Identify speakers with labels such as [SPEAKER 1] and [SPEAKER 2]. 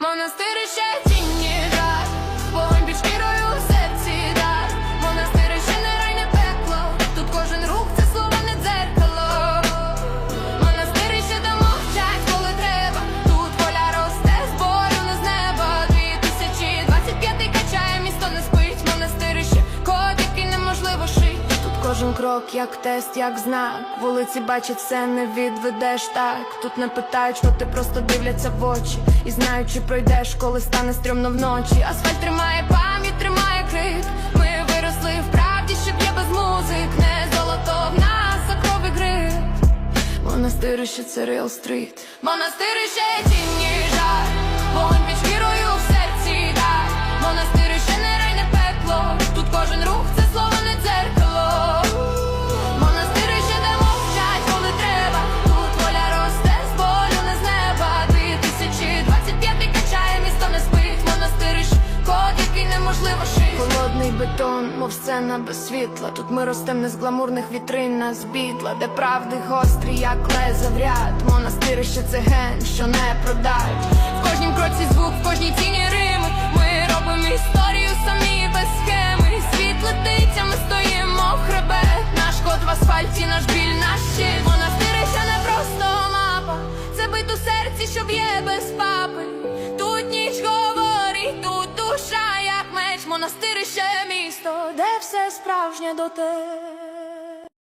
[SPEAKER 1] Монастирище тінні кожен крок як тест, як знак. Вулиці бачать все, не відведеш так. Тут не питають, що ти просто дивляться в очі. І знають, чи пройдеш, коли стане стрьомно вночі. Асфальт тримає пам'ять, тримає крик. Ми виросли в правді, що б'є без музик. Не золото в нас, а кров і гри. Монастирище це Реал Стріт. Монастирище тінні бетон, мов сцена без світла. Тут ми ростем не з гламурних вітрин, а з бітла, де правди гострі, як леза в ряд. Монастирище це ген, що не продають. В кожнім кроці звук, в кожній тіні рими. Ми робимо історію самі без схеми. Світ летить, а ми стоїмо в хребет. Наш код в асфальті, наш біль, наш щит. Монастирище не просто мапа. Це бит у серці, що б'є без папи. Тут ніч говорить, тут душа, як меч, монастирище місто, де все справжнє до тебе.